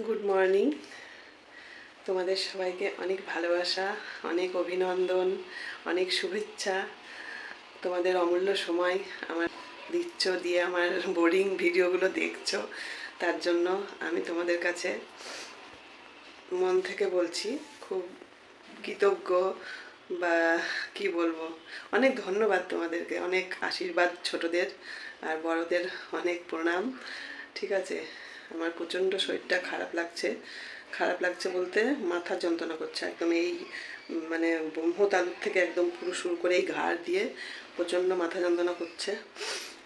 Good morning তোমাদের সবাইকে অনেক ভালোবাসা, অনেক অভিনন্দন, অনেক শুভেচ্ছা। তোমাদের অমূল্য সময় আমার দিচ্ছ, দিয়ে আমার বোরিং ভিডিওগুলো দেখছ। তার জন্য আমি তোমাদের কাছে মন থেকে বলছি, খুব কৃতজ্ঞ বা কি বলব, অনেক ধন্যবাদ তোমাদেরকে, অনেক আশীর্বাদ ছোটদের আর বড়দের, অনেক প্রণাম, ঠিক আছে? আমার প্রচণ্ড শরীরটা খারাপ লাগছে। খারাপ লাগছে বলতে মাথা যন্ত্রণা করছে একদম এই মানে ব্রহ্ম তালুক থেকে একদম পুরো শুরু করে এই ঘাড় দিয়ে প্রচণ্ড মাথা যন্ত্রণা করছে।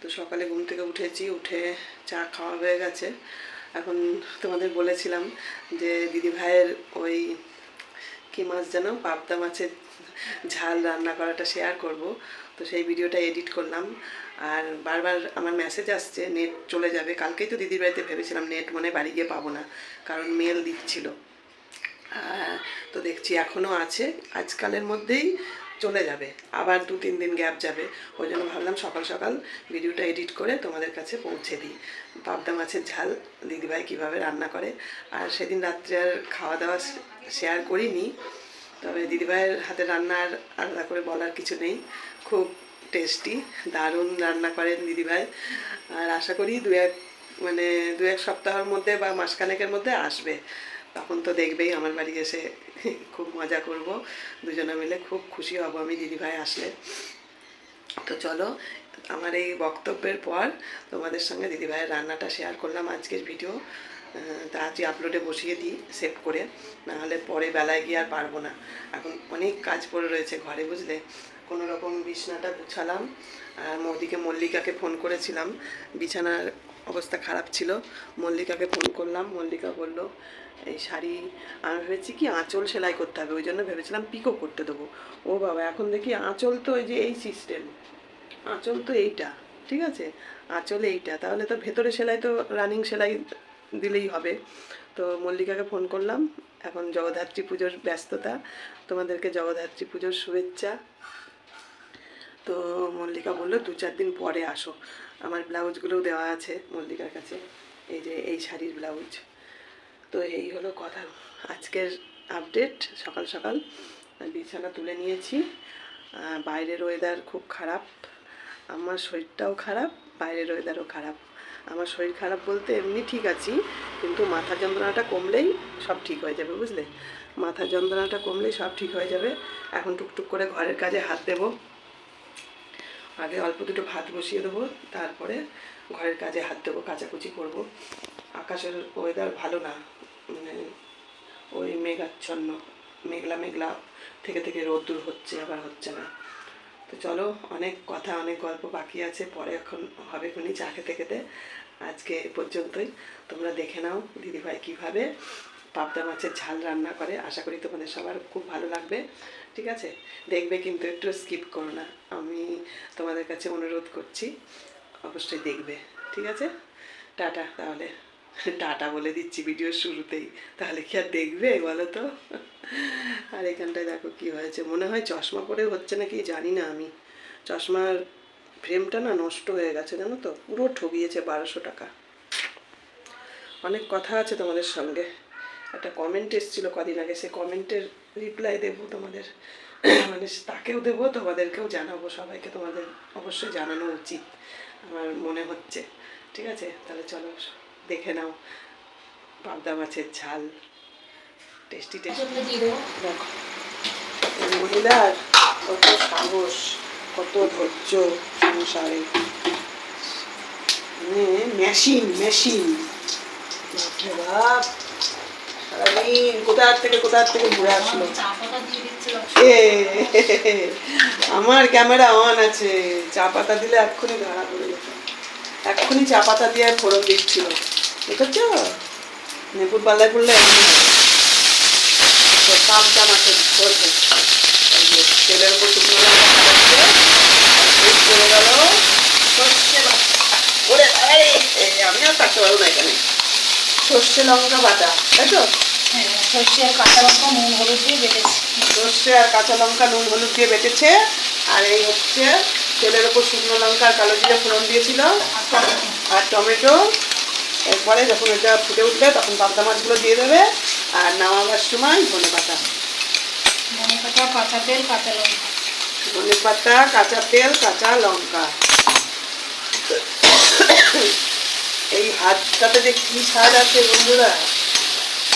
তো সকালে ঘুম থেকে উঠেছি, উঠে চা খাওয়া হয়ে গেছে। এখন তোমাদের বলেছিলাম যে দিদি ভাইয়ের ওই কি মাছ যেন, পাবদা মাছের ঝাল রান্না করাটা শেয়ার করব। তো সেই ভিডিওটা এডিট করলাম। আর বারবার আমার মেসেজ আসছে নেট চলে যাবে। কালকেই তো দিদির বাড়িতে ভেবেছিলাম নেট মনে বাড়ি গিয়ে পাবো না, কারণ মেল দিচ্ছিল। তো দেখছি এখনও আছে, আজকালের মধ্যেই চলে যাবে। আবার দু, তিন দিন গ্যাপ যাবে। ওই জন্য ভাবলাম সকাল সকাল ভিডিওটা এডিট করে তোমাদের কাছে পৌঁছে দিই। পাবদা মাছের ঝাল, দিদিভাই কীভাবে রান্না করে। আর সেদিন রাত্রে আর খাওয়া দাওয়া শেয়ার করিনি। তবে দিদিভাইয়ের হাতে রান্নার আলাদা করে বলার কিছু নেই। খুব টেস্টি দারুণ রান্না করেন দিদিভাই। আর আশা করি দু এক মানে দু এক সপ্তাহের মধ্যে বা মাসখানেকের মধ্যে আসবে। তখন তো দেখবেই আমার বাড়ি এসে খুব মজা করব। দুজনে মিলে খুব খুশি হব আমি দিদিভাই আসলে। তো চলো, আমার এই বক্তব্যের পর তোমাদের সঙ্গে দিদিভাইয়ের রান্নাটা শেয়ার করলাম আজকের ভিডিও আহ, তা আজই আপলোডে বসিয়ে দিই সেভ করে। নাহলে পরে বেলায় গিয়ে আর পারব না। এখন অনেক কাজ পড়ে রয়েছে ঘরে বুঝলে? কোনো রকম বিছনাটা গুছালাম আর মোদিকে মল্লিকাকে ফোন করেছিলাম। বিছানার অবস্থা খারাপ ছিল। মল্লিকাকে ফোন করলাম। মল্লিকা বলল এই শাড়ি আমি ভেবেছি কি আঁচল সেলাই করতে হবে ওই জন্য ভেবেছিলাম পিকো করতে দেবো। ও বাবা এখন দেখি আঁচল তো ওই যে এই সিস্টেম আঁচল তো এইটা ঠিক আছে? আঁচল এইটা তাহলে তো ভেতরে সেলাই তো রানিং সেলাই দিলেই হবে। তো মল্লিকাকে ফোন করলাম। এখন জগদ্ধাত্রী পুজোর ব্যস্ততা। তোমাদেরকে জগদ্ধাত্রী পুজোর শুভেচ্ছা। তো মল্লিকা বলল, দু চার দিন পরে আসো। আমার ব্লাউজগুলোও দেওয়া আছে মল্লিকার কাছে। এই যে, এই শাড়ির ব্লাউজ। তো এই হলো কথা। আজকের আপডেট সকাল সকাল বিছানা তুলে নিয়েছি। বাইরের ওয়েদার খুব খারাপ। আমার শরীরটাও খারাপ, বাইরের ওয়েদারও খারাপ। আমার শরীর খারাপ বলতে এমনি ঠিক আছি, কিন্তু মাথা যন্ত্রণাটা কমলেই সব ঠিক হয়ে যাবে, বুঝলে? মাথা যন্ত্রণাটা কমলেই সব ঠিক হয়ে যাবে। এখন টুকটুক করে ঘরের কাজে হাত দেবো। আগে অল্প দুটো ভাত বসিয়ে দেবো, তারপরে ঘরের কাজে হাত দেবো, কাচাকুচি করব। আকাশের ওয়েদার ভালো না মানে ওই মেঘাচ্ছন্ন, মেঘলা মেঘলা, থেকে থেকে রোদ্দুর হচ্ছে, আবার হচ্ছে না। তো চলো, অনেক কথা, অনেক গল্প বাকি আছে, পরে এখন হবে খুনি চা খেতে খেতে। আজকে পর্যন্তই। তোমরা দেখে নাও দিদিভাই কীভাবে পাবদা মাছের ঝাল রান্না করে। আশা করি তোমাদের সবার খুব ভালো লাগবে। ঠিক আছে? দেখবে কিন্তু একটু স্কিপ করো না। আমি তোমাদের কাছে অনুরোধ করছি, অবশ্যই দেখবে। ঠিক আছে? টাটা তাহলে। টাটা বলে দিচ্ছি ভিডিওর শুরুতেই। তাহলে কি আর দেখবে বলো তো? আর এখানটায় দেখো কি হয়েছে? মনে হয় চশমা পরে হচ্ছে নাকি জানি না আমি। চশমার ফ্রেমটা না নষ্ট হয়ে গেছে, জানো তো? পুরো ঠকিয়েছে বারোশো টাকা। অনেক কথা আছে তোমাদের সঙ্গে। একটা কমেন্ট এসেছিল কদিন আগে, সে কমেন্টের রিপ্লাই দেবো তোমাদের। মানে তাকেও দেবো, তোমাদেরকেও জানাব, সবাইকে তোমাদের অবশ্যই জানানো উচিত। আমার মনে হচ্ছে। ঠিক আছে? তাহলে চলো। দেখে নাও। পাবদা মাছের ঝাল। Tasty tasty. দেখো। মহিলার কত সাহস কত ধৈর্য সংসারে মেশিন মেশিন সারাদিন কোথার থেকে কোথার থেকে ঘুরে আসলো? আমার ক্যামেরা অন আছে। চা পাতা দিলে এক্ষুনি ধরা পড়ে যেত। এক্ষুনি চা পাতা দিয়ে ফোড়ন দিচ্ছিল দেখেছ? নেপুর পাল্লায় পড়লে হয়। হচ্ছে এই যে তেলের উপর শুকনো চলে গেল সর্ষে ওরে আমি আর থাকতে পারব না এখানে। সর্ষে লঙ্কা বাটা তাই তো? সর্ষে আর কাঁচা লঙ্কা নুন হলুদ দিয়ে বেটেছি। সর্ষে আর কাঁচা লঙ্কা নুন হলুদ দিয়ে বেটেছে। আর এই হচ্ছে তেলের ওপর শুকনো লঙ্কা আর কালো জিরে ফোড়ন দিয়েছিল। আর টমেটো। এরপরে যখন এটা ফুটে উঠবে তখন পাবদা মাছগুলো দিয়ে দেবে। আর নামাবার সময় ধনে পাতা। ধনে পাতা কাঁচা তেল কাঁচা লঙ্কা। ধনে পাতা কাঁচা তেল কাঁচা লঙ্কা। এই হাতটাতে যে কি স্বাদ আছে বন্ধুরা?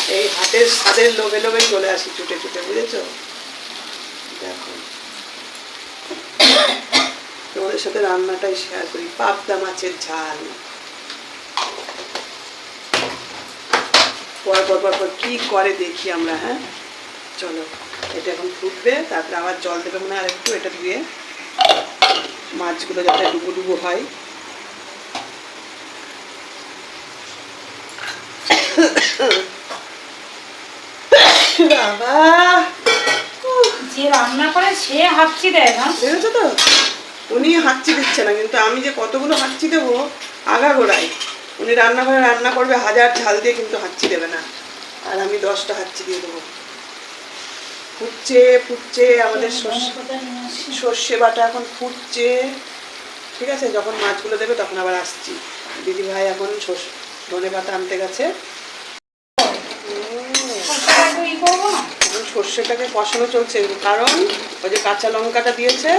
এই হাতের স্বাদের লোভে লোভেই চলে আসি চুটে চুটে বুঝেছ? দেখো। তোমাদের সাথে রান্নাটাই শেয়ার করি পাবদা মাছের ঝাল। পর পর পর পর কি করে দেখি আমরা হ্যাঁ? চলো এটা এখন ফুটবে তারপরে আবার জল দেবে মনে হয় আর একটু এটা ধুয়ে মাছগুলো যাতে ডুবো ডুবো হয়। বাবা! যে রান্না করে সে দেয় না। তো? উনি হাঁচি দিচ্ছে না কিন্তু আমি যে কতগুলো হাঁচি দেবো আগাগোড়ায় উনি রান্নাঘরে রান্না করবে হাজার ঝাল দিয়ে কিন্তু হাঁচি দেবে না। আর আমি দশটা হাঁচি দিয়ে দেবো। ফুটছে ফুটছে আমাদের সর্ষে বাটা এখন ফুটছে। ঠিক আছে যখন মাছগুলো দেবে তখন আবার আসছি। দিদি ভাই এখন ধনে পাতা আনতে গেছে। সর্ষেটাকে কষানো চলছে কারণ ওই যে কাঁচা লঙ্কাটা দিয়েছে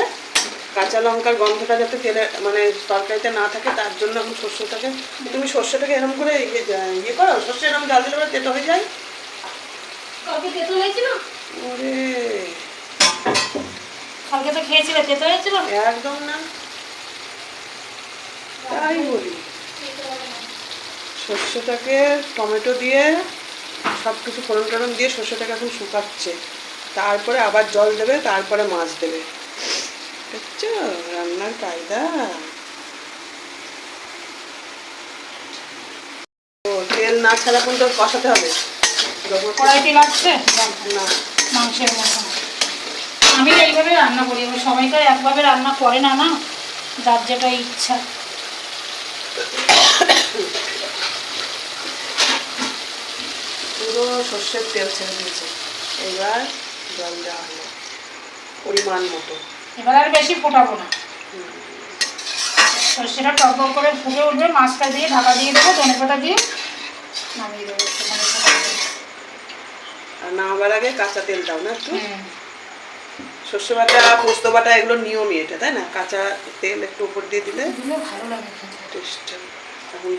কাঁচা লঙ্কার গন্ধটা যাতে তেলে মানে তরকারিতে না থাকে তার জন্য এখন সর্ষেটাকে তুমি সর্ষেটাকে এরকম করে ইয়ে ইয়ে করো সর্ষে এরকম জাল দিলে তেতো হয়ে যায়। কালকে তেতো হয়েছিল? ওরে। কালকে তো খেয়েছিলে তেতো হয়েছিল? একদম না। তাই বলি। সর্ষেটাকে টমেটো দিয়ে সব কিছু ফোড়ন টোড়ন দিয়ে সর্ষেটাকে এখন শুকাচ্ছে। তারপরে আবার জল দেবে তারপরে মাছ দেবে। দেখছ রান্নার কায়দা তেল না ছাড়া কিন্তু কষাতে হবে। কড়াইতে লাগছে না। মাংসের মতো। আমি এইভাবে রান্না করি এবার সবাই তো একভাবে রান্না করে না না? যার যেটা ইচ্ছা। পুরো সর্ষের তেল ছেড়ে দিয়েছে। এবার জল দেওয়া হলো পরিমাণ মতো। এবার আর বেশি ফোটাবো না। সর্ষেটা টক করে ফুটে উঠবে মাছটা দিয়ে ঢাকা দিয়ে দেবো ধনে পাতা দিয়ে নামিয়ে দেবো আর নামাবার আগে কাঁচা তেল দাও না একটু। সর্ষে বাটা পোস্ত বাটা এগুলো নিয়মই এটা তাই না? কাঁচা তেল একটু উপর দিয়ে দিলে ভালো লাগে টেস্ট এখন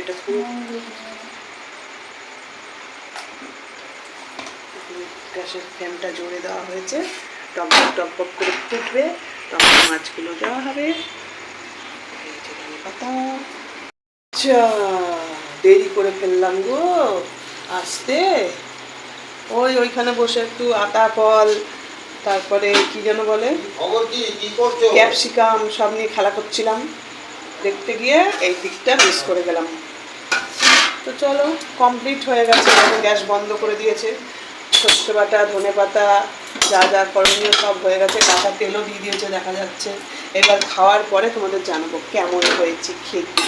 এটা খুব গ্যাসের ফ্লেমটা জোরে দেওয়া হয়েছে। টকবক টকবক করে ফুটবে। তখন মাছগুলো দেওয়া হবে। পাতা। আচ্ছা দেরি করে ফেললাম গো। আসতে। ওই ওইখানে বসে একটু আতা ফল তারপরে কি যেন বলে? ক্যাপসিকাম সব নিয়ে খেলা করছিলাম। দেখতে গিয়ে এই দিকটা মিস করে গেলাম। তো চলো কমপ্লিট হয়ে গেছে। গ্যাস বন্ধ করে দিয়েছে। সর্ষে বাটা ধনে পাতা যা যা করণীয় সব হয়ে গেছে, কাঁচা তেলও দিয়ে দিয়েছে, দেখা যাচ্ছে। এবার খাওয়ার পরে তোমাদের জানাব কেমন হয়েছে খেতে।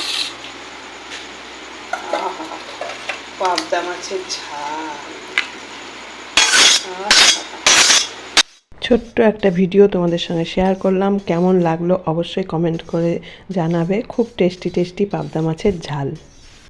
পাবদা মাছের ঝাল। ছোট্ট একটা ভিডিও তোমাদের সঙ্গে শেয়ার করলাম, কেমন লাগল অবশ্যই কমেন্ট করে জানাবে। খুব টেস্টি টেস্টি পাবদা মাছের ঝাল।